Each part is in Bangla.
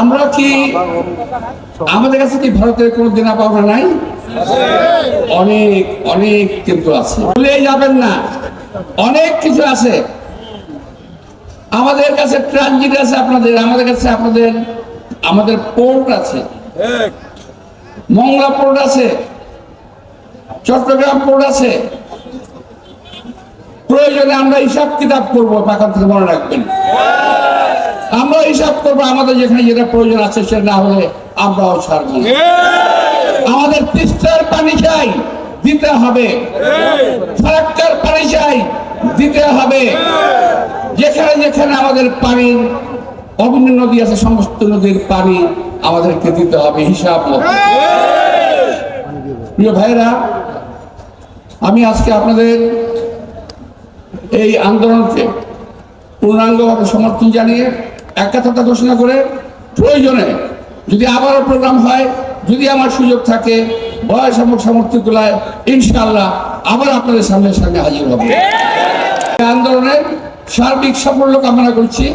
আমরা কি আমাদের কাছে কি ভারতের কোনো দেনা পাওনা নাই? অনেক অনেক কিন্তু আছে। ভুলে যাবেন না। অনেক কিছু আছে। আমাদের কাছে ট্রানজিট আছে আপনাদের, আমাদের কাছে আপনাদের, আমাদের পোর্ট আছে। মংলা পোর্ট আছে। চট্টগ্রাম পোর্ট আছে। প্রয়োজনে আমরা হিসাব কিতাব করব পাকার থেকে মনে রাখবেন। আমরা হিসাব করব আমাদের যেখানে যেটা প্রয়োজন আছে সেটা না হলে আমরাও ছাড়বো। আমাদের তিস্তার পানি চাই দিতে হবে। ফারাক্কার পানি চাই দিতে হবে। যেখানে যেখানে আমাদের পানির অগ্নি নদী আছে সমস্ত নদীর পানি আমাদেরকে দিতে হবে হিসাব মতো। প্রিয় ভাইরা আমি আজকে আপনাদের এই আন্দোলনকে পূর্ণাঙ্গভাবে সমর্থন জানিয়ে এক কথাটা ঘোষণা করে, প্রয়োজনে যদি আবারও প্রোগ্রাম হয়, যদি আমার সুযোগ থাকে, বয়স আমার সামর্থ্য গুলায় ইনশাআল্লাহ আবার আপনাদের সামনে সামনে হাজির হবে। আন্দোলনের সার্বিক সাফল্য কামনা করছি।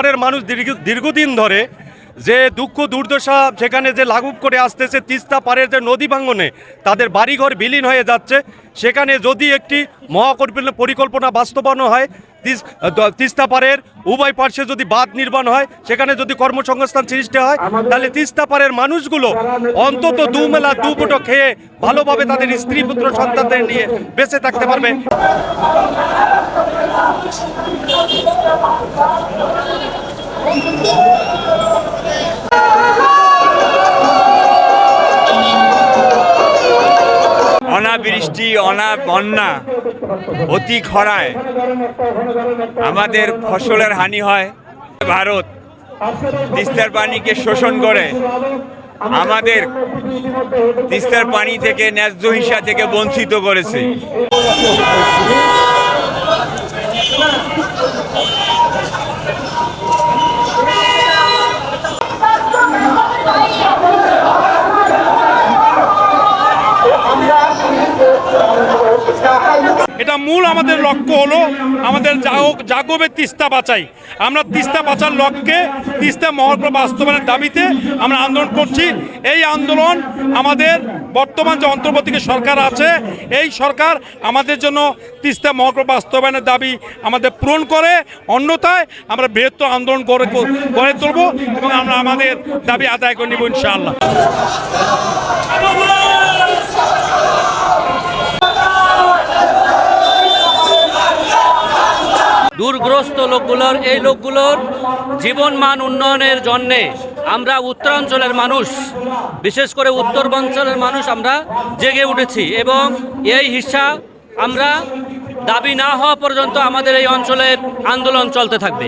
পারের মানুষ দীর্ঘ, দীর্ঘদিন ধরে যে দুঃখ দুর্দশা সেখানে যে লাঘব করে আসতেছে, তিস্তা পাড়ের যে নদী ভাঙ্গনে তাদের বাড়িঘর বিলীন হয়ে যাচ্ছে। সেখানে যদি একটি মহাকল্পনা পরিকল্পনা বাস্তবায়ন হয়, তিস- তিস্তা পাড়ের উভয় পার্শ্বে যদি বাঁধ নির্মাণ হয়, সেখানে যদি কর্মসংস্থান সৃষ্টি হয়, তাহলে তিস্তা পাড়ের মানুষগুলো অন্তত দু মেলা, দু ফুটো খেয়ে ভালোভাবে তাদের স্ত্রী, পুত্র, সন্তানদের নিয়ে বেঁচে থাকতে পারবে। অনাবৃষ্টি, অনা বন্যা, অতি খরায় আমাদের ফসলের হানি হয়। ভারত তিস্তার পানিকে শোষণ করে আমাদের তিস্তার পানি থেকে, ন্যায্য হিসা থেকে বঞ্চিত করেছে। এটা মূল আমাদের লক্ষ্য হলো আমাদের জাগবে তিস্তা বাঁচাই আমরা তিস্তা বাঁচার লক্ষ্যে তিস্তা মহকুমা বাস্তবায়নের দাবিতে আমরা আন্দোলন করছি। এই আন্দোলন আমাদের বর্তমান যে অন্তর্বর্তী সরকার আছে, এই সরকার আমাদের জন্য তিস্তা মহকুমা বাস্তবায়নের দাবি আমাদের পূরণ করে। অন্যথায় আমরা বৃহত্তর আন্দোলন করে গড়ে তুলব এবং আমরা আমাদের দাবি আদায় করে নেব ইনশাআল্লাহ। দূরগ্রস্ত লোকগুলোর, এই লোকগুলোর জীবনমান উন্নয়নের জন্যে আমরা উত্তরাঞ্চলের মানুষ, বিশেষ করে উত্তরবাঞ্চলের মানুষ আমরা জেগে উঠেছি এবং এই হিসা আমরা দাবি না হওয়া পর্যন্ত আমাদের এই অঞ্চলের আন্দোলন চলতে থাকবে।